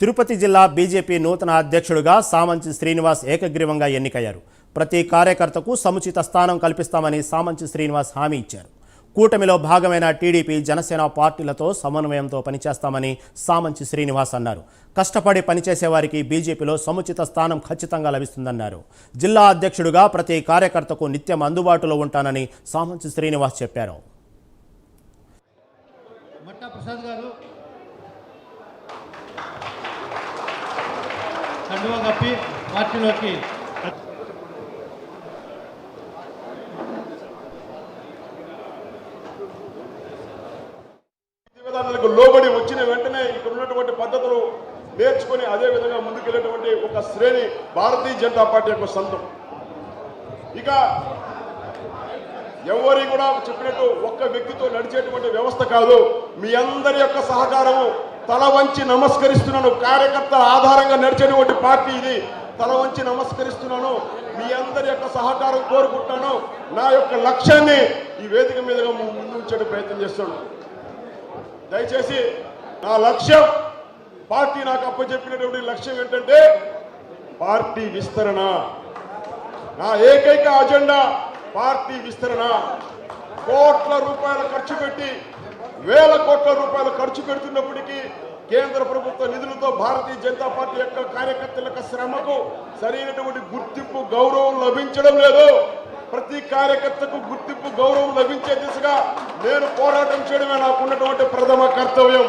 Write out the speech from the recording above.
తిరుపతి జిల్లా బీజేపీ నూతన అధ్యక్షుడుగా సామంచి శ్రీనివాస్ ఏకగ్రీవంగా ఎన్నికయ్యారు. ప్రతి కార్యకర్తకు సముచిత స్థానం కల్పిస్తామని సామంచి శ్రీనివాస్ హామీ ఇచ్చారు. కూటమిలో భాగమైన టీడీపీ జనసేన పార్టీలతో సమన్వయంతో పనిచేస్తామని సామంచి శ్రీనివాస్ అన్నారు. కష్టపడి పనిచేసేవారికి బీజేపీలో సముచిత స్థానం ఖచ్చితంగా లభిస్తుందన్నారు. జిల్లా అధ్యక్షుడుగా ప్రతి కార్యకర్తకు నిత్యం అందుబాటులో ఉంటానని సామంచి శ్రీనివాస్ చెప్పారు. కండువా కప్పి పార్టీలోకి లోబడి వచ్చిన వెంటనే ఇక్కడ ఉన్నటువంటి పద్ధతులు నేర్చుకుని అదే విధంగా ముందుకెళ్ళేటువంటి ఒక శ్రేణి భారతీయ జనతా పార్టీ యొక్క సొంతం. ఇక ఎవరి కూడా చెప్పినట్టు ఒక్క వ్యక్తితో నడిచేటువంటి వ్యవస్థ కాదు. మీ అందరి యొక్క సహకారము తల వంచి నమస్కరిస్తున్నాను. కార్యకర్తల ఆధారంగా నడిచేటువంటి పార్టీ ఇది. తల వంచి నమస్కరిస్తున్నాను. మీ అందరి యొక్క సహకారం కోరుకుంటున్నాను. నా యొక్క లక్ష్యాన్ని ఈ వేదిక మీదుగా ముందుంచే ప్రయత్నం చేస్తాను. దయచేసి నా లక్ష్యం పార్టీ నాకు అప్పచెప్పినటువంటి లక్ష్యం ఏంటంటే పార్టీ విస్తరణ. నా ఏకైక అజెండా పార్టీ విస్తరణ. కోట్ల రూపాయలు ఖర్చు పెట్టి వేల కోట్ల రూపాయలు ఖర్చు పెడుతున్నప్పటికీ కేంద్ర ప్రభుత్వ నిధులతో భారతీయ జనతా పార్టీ యొక్క కార్యకర్తల యొక్క శ్రమకు సరైనటువంటి గుర్తింపు గౌరవం లభించడం లేదు. ప్రతి కార్యకర్తకు గుర్తింపు గౌరవం లభించే దిశగా నేను పోరాటం చేయడమే నాకున్నటువంటి ప్రథమ కర్తవ్యం.